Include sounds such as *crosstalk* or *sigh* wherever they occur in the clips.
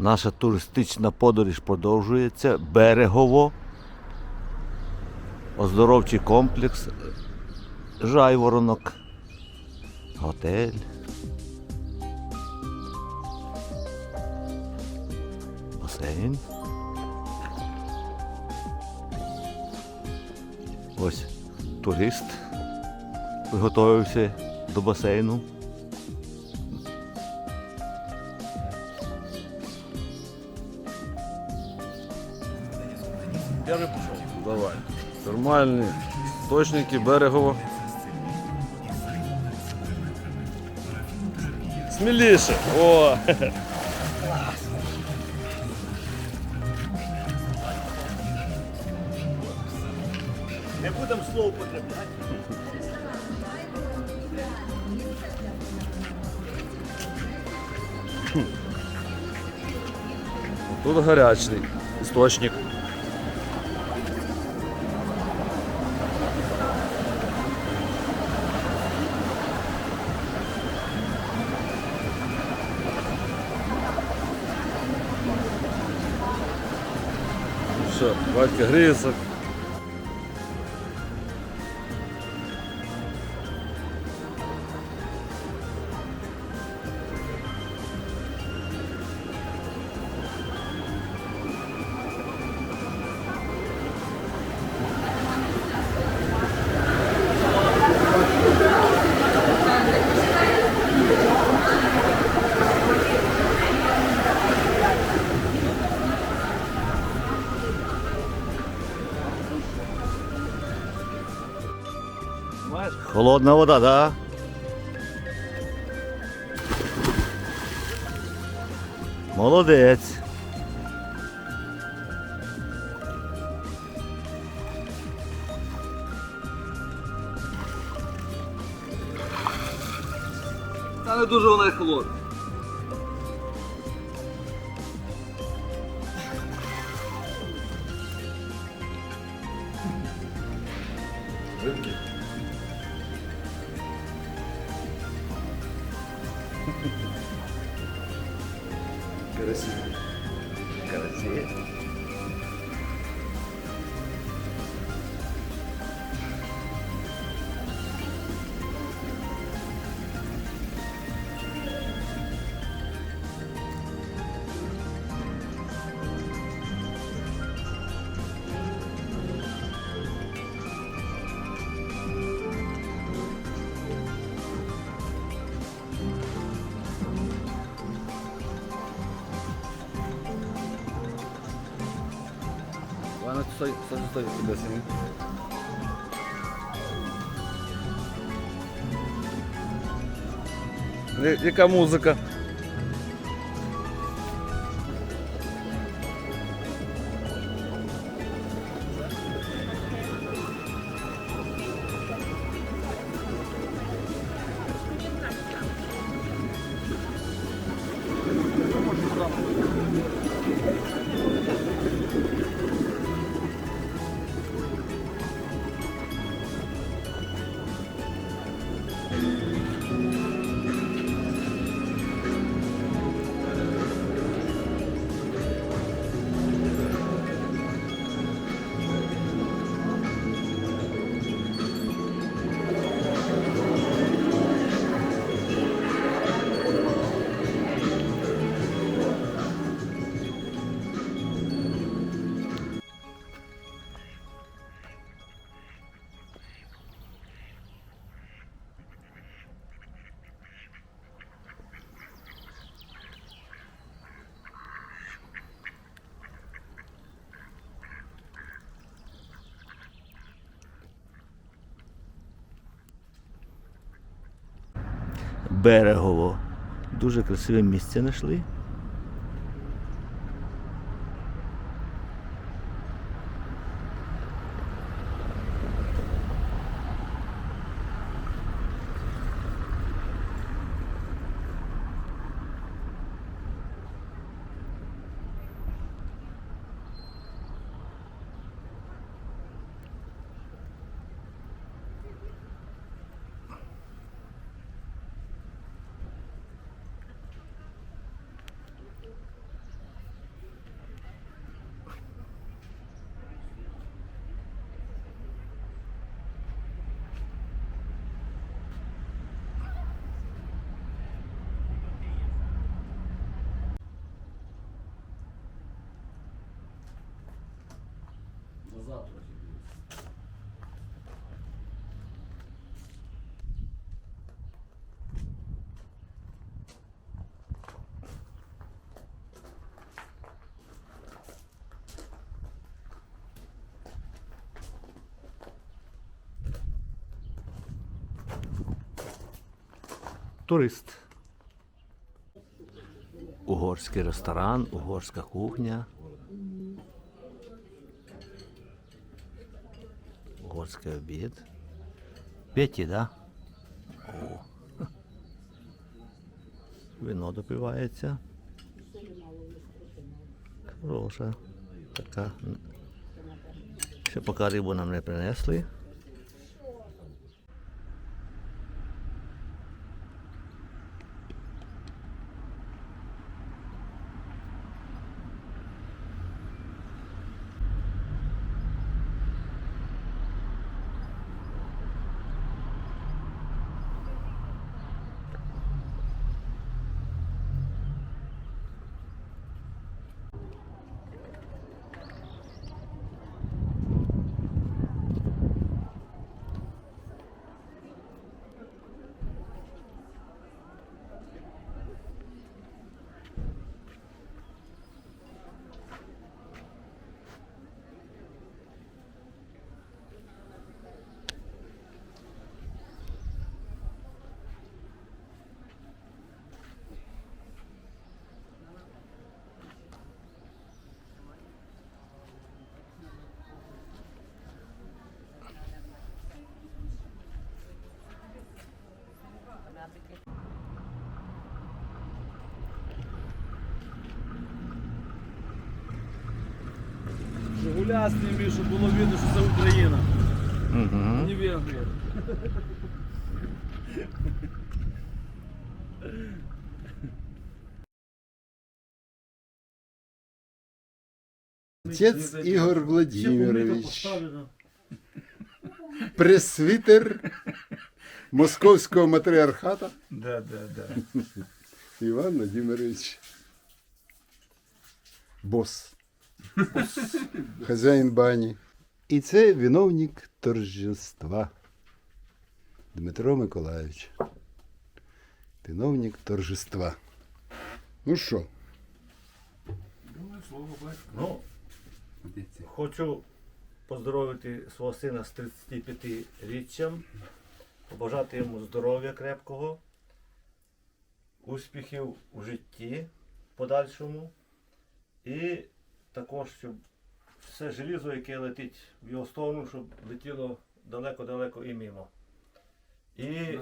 Наша туристична подорож продовжується. Берегово. Оздоровчий комплекс. Жайворонок. Готель. Басейн. Ось турист приготувався до басейну. Термальні точники берегово. Сміліше. О! Не будемо слово потребляти. Тут гарячий істочник. Батька гріється. Холодна вода, да? Молодець. Та не дуже вона й холодна. Görüşürüz. Görüşürüz. Стой, стой, сюда сними. Я- Яка музика? Берегово. Дуже красиве місце знайшли. завтра. Турист. Угорський ресторан, угорська кухня. Угорський обід. П'яті, да? О. *laughs* Вино допивається. Хороша. Така. Ще поки рибу нам не принесли. Жигуля сними, щоб було видно, що це Україна. Угу. Не Венгрія. Отец Ігор Владимирович, пресвітер Московського матріархата Да, да, да. Іван Владимирович. Бос. *laughs* Хазяїн бані. І це виновник торжества. Дмитро Миколаївич. Виновник торжества. Ну що? Ну, хочу поздоровити свого сина з 35-річчям, побажати йому здоров'я крепкого, успіхів у житті подальшому. І також, щоб все желізо, яке летить в його сторону, щоб летіло далеко-далеко і мимо. І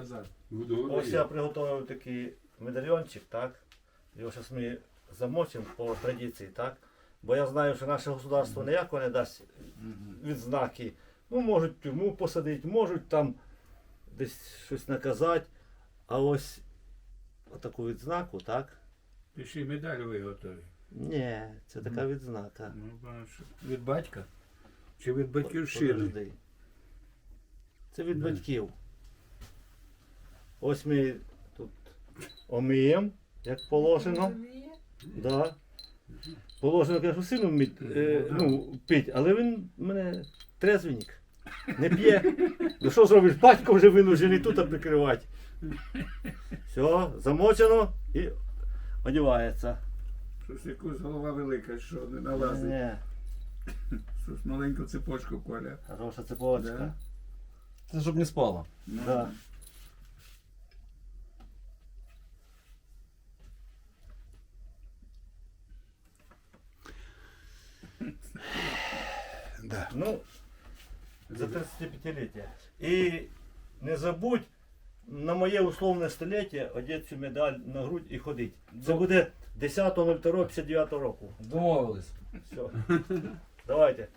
ось я приготував такий медальйончик, так? Його зараз ми замочимо по традиції, так? Бо я знаю, що наше государство ніяко не дасть відзнаки. Ну, можуть в тюрму посадити, можуть там десь щось наказати. А ось таку відзнаку, так? Пиши медаль виготові. Ні, це така відзнака. Ну, бачиш, від батька? Чи від батьківщини? Подожди. Це від батьків. Ось ми тут омиємо, як положено. Да. Положено, кажу, сину е, ну, пить, але він в мене трезвенник. Не п'є. Ну що зробиш? Батько вже винужений тут прикривати. Все, замочено і одягається. Щось якось голова велика, що не налазить. Ні, Щось маленьку цепочку коля. хороша цепочка. Да. Це щоб не спало. Ну, Да. Да. Ну, за 35-ліття. І не забудь на моє условне століття одягти цю медаль на грудь і ходити. Це буде 10.02.59 року. Домовились. Все. Давайте.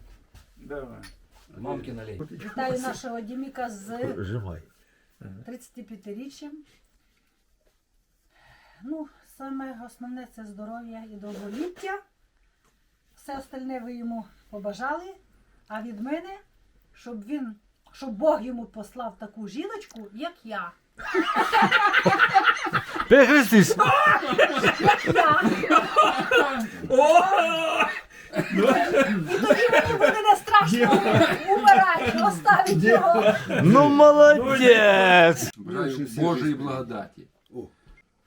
Давай. Мамки налей. Вітаю нашого Діміка з Жимай. 35-річчям. Ну, саме основне це здоров'я і довголіття. Все остальне ви йому побажали. А від мене, щоб він, щоб Бог йому послав таку жіночку, як я. Перехрестись! Я. І тоді мені буде не страшно умирати, оставить його. Ну молодець! Бажаю Божьей благодати.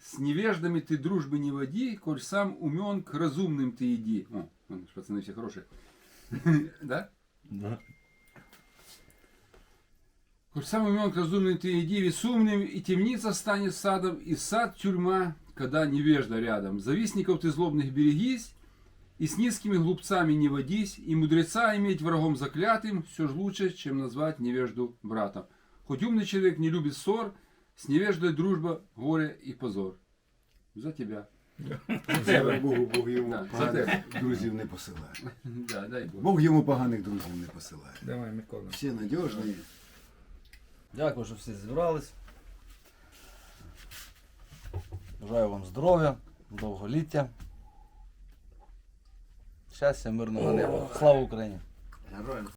С невеждами ты дружбы не води, коль сам умен, к разумным ты иди. О, вон, пацаны все хорошие. *laughs* Да? Да. Хоть сам умен к разумным ты иди, ведь с умным и темница станет садом, и сад тюрьма, когда невежда рядом. Завистников ты злобных берегись, и с низкими глупцами не водись, и мудреца иметь врагом заклятым, все же лучше, чем назвать невежду братом. Хоть умный человек не любит ссор, с невеждой дружба, горе и позор. За тебя. Слава Богу, Бог йому Да, за поганих тебе. друзів не посилає. *laughs* Да, дай Бог. Бог йому поганих друзів не посилає. Давай, Микола. Всі надіжні. Дякую, що всі зібрались. Бажаю вам здоров'я, довголіття. Щастя, мирного неба. Слава Україні! Героям